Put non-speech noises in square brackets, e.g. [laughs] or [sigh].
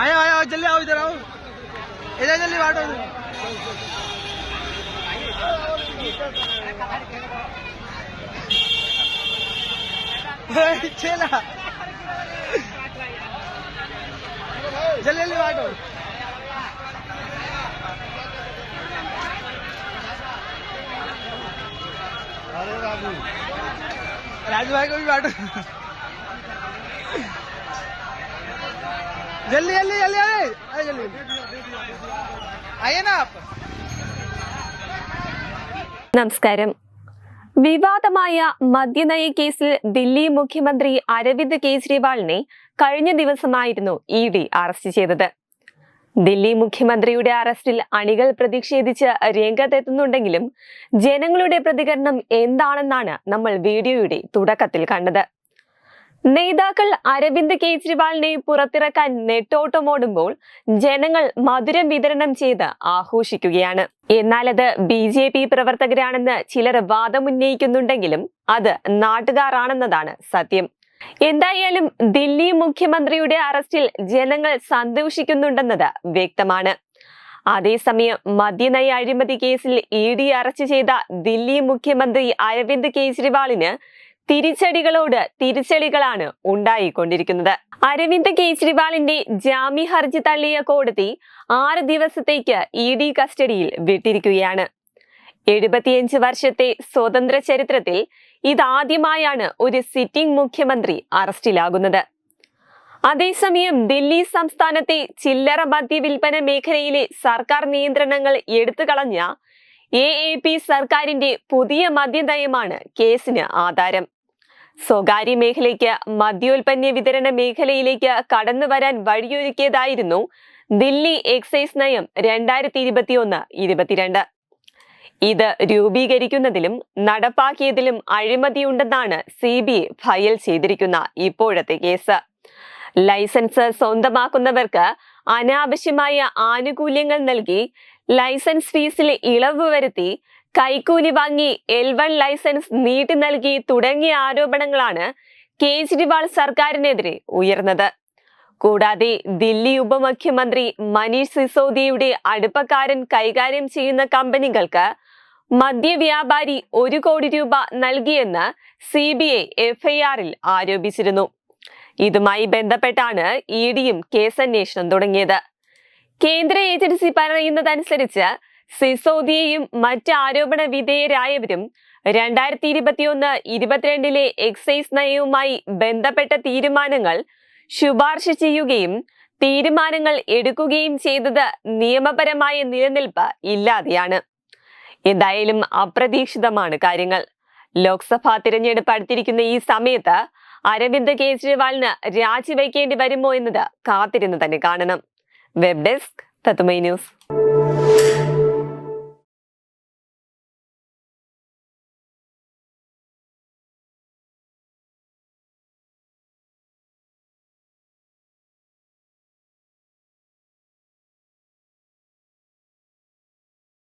आया आया, जल्दी आओ इधर आओ। इधर जल्दी बांटो। [laughs] चला। जल्दी जल्दी बांटो। अरे बाबू राजू भाई को भी बांटो जल्दी जल्दी जल्दी आए आए जल्दी आइए ना आप നമസ്കാരം വിവാദമായ മദ്യനയ കേസിൽ ദില്ലി മുഖ്യമന്ത്രി അരവിന്ദ് കെജ്രിവാളിനെ കഴിഞ്ഞ ദിവസമായിരുന്നു ഇ ഡി അറസ്റ്റ് ചെയ്തത് ദില്ലി മുഖ്യമന്ത്രിയുടെ അറസ്റ്റിൽ അണികൾ പ്രതിഷേധിച്ച് രംഗത്തെത്തുന്നുണ്ടെങ്കിലും ജനങ്ങളുടെ പ്രതികരണം എന്താണെന്നാണ് നമ്മൾ വീഡിയോയുടെ തുടക്കത്തിൽ കണ്ടത്. നേതാക്കൾ അരവിന്ദ് കെജ്രിവാളിനെ പുറത്തിറക്കാൻ നെട്ടോട്ടമോടുമ്പോൾ ജനങ്ങൾ മധുരം വിതരണം ചെയ്ത് ആഘോഷിക്കുകയാണ്. എന്നാൽ അത് ബി ജെ പി പ്രവർത്തകരാണെന്ന് ചിലർ വാദമുന്നയിക്കുന്നുണ്ടെങ്കിലും അത് നാട്ടുകാരാണെന്നതാണ് സത്യം. എന്തായാലും ദില്ലി മുഖ്യമന്ത്രിയുടെ അറസ്റ്റിൽ ജനങ്ങൾ സന്തോഷിക്കുന്നുണ്ടെന്നത് വ്യക്തമാണ്. അതേസമയം മദ്യനയ അഴിമതി കേസിൽ ഇ ഡി അറസ്റ്റ് ചെയ്ത ദില്ലി മുഖ്യമന്ത്രി അരവിന്ദ് കെജ്രിവാളിന് തിരിച്ചടികളോട് തിരിച്ചടികളാണ് ഉണ്ടായിക്കൊണ്ടിരിക്കുന്നത്. അരവിന്ദ് കെജ്രിവാളിന്റെ ജാമ്യ ഹർജി തള്ളിയ കോടതി ആറ് ദിവസത്തേക്ക് ഇ ഡി കസ്റ്റഡിയിൽ വിട്ടിരിക്കുകയാണ്. എഴുപത്തിയഞ്ച് വർഷത്തെ സ്വതന്ത്ര ചരിത്രത്തിൽ ഇതാദ്യമായാണ് ഒരു സിറ്റിംഗ് മുഖ്യമന്ത്രി അറസ്റ്റിലാകുന്നത്. അതേസമയം ദില്ലി സംസ്ഥാനത്തെ ചില്ലറ മദ്യവിൽപ്പന മേഖലയിലെ സർക്കാർ നിയന്ത്രണങ്ങൾ എടുത്തു കളഞ്ഞ എ എ പി സർക്കാരിന്റെ പുതിയ മദ്യനയമാണ് കേസിന് ആധാരം. സ്വകാര്യ മേഖലയ്ക്ക് മദ്യോൽപ്പന്ന വിതരണ മേഖലയിലേക്ക് കടന്നു വരാൻ വഴിയൊരുക്കിയതായിരുന്നു ദില്ലി എക്സൈസ് നയം രണ്ടായിരത്തി ഇരുപത്തിയൊന്ന് ഇരുപത്തിരണ്ട്. ഇത് രൂപീകരിക്കുന്നതിലും നടപ്പാക്കിയതിലും അഴിമതിയുണ്ടെന്നാണ് സി ബി ഫയൽ ചെയ്തിരിക്കുന്ന ഇപ്പോഴത്തെ കേസ്. ലൈസൻസ് സ്വന്തമാക്കുന്നവർക്ക് അനാവശ്യമായ ആനുകൂല്യങ്ങൾ നൽകി ലൈസൻസ് ഫീസിൽ ഇളവ് വരുത്തി കൈക്കൂലി വാങ്ങി എൽ വൺ ലൈസൻസ് നീട്ടി നൽകി തുടങ്ങിയ ആരോപണങ്ങളാണ് കേജ്രിവാൾ സർക്കാരിനെതിരെ ഉയർന്നത്. കൂടാതെ ദില്ലി ഉപമുഖ്യമന്ത്രി മനീഷ് സിസോദിയയുടെ അടുപ്പക്കാരൻ കൈകാര്യം ചെയ്യുന്ന കമ്പനികൾക്ക് മദ്യവ്യാപാരി ഒരു കോടി രൂപ നൽകിയെന്ന് സി ബി ഐ എഫ്ഐആറിൽ ആരോപിച്ചിരുന്നു. ഇതുമായി ബന്ധപ്പെട്ടാണ് ഇ ഡിയും കേസന്വേഷണം തുടങ്ങിയത്. കേന്ദ്ര ഏജൻസി പറയുന്നതനുസരിച്ച് സിസോദിയയും മറ്റ് ആരോപണ വിധേയരായവരും രണ്ടായിരത്തി ഇരുപത്തിയൊന്ന് ഇരുപത്തിരണ്ടിലെ എക്സൈസ് നയവുമായി ബന്ധപ്പെട്ട തീരുമാനങ്ങൾ ശുപാർശ ചെയ്യുകയും തീരുമാനങ്ങൾ എടുക്കുകയും ചെയ്തത് നിയമപരമായ നിലനിൽപ്പ് ഇല്ലാതെയാണ്. എന്തായാലും അപ്രതീക്ഷിതമാണ് കാര്യങ്ങൾ. ലോക്സഭാ തിരഞ്ഞെടുപ്പ് അടുത്തിരിക്കുന്ന ഈ സമയത്ത് അരവിന്ദ് കെജ്രിവാളിന് രാജിവെക്കേണ്ടി വരുമോ എന്നത് കാത്തിരുന്ന് തന്നെ കാണണം. വെബ് ഡെസ്ക് തത്തുമൈ ന്യൂസ്.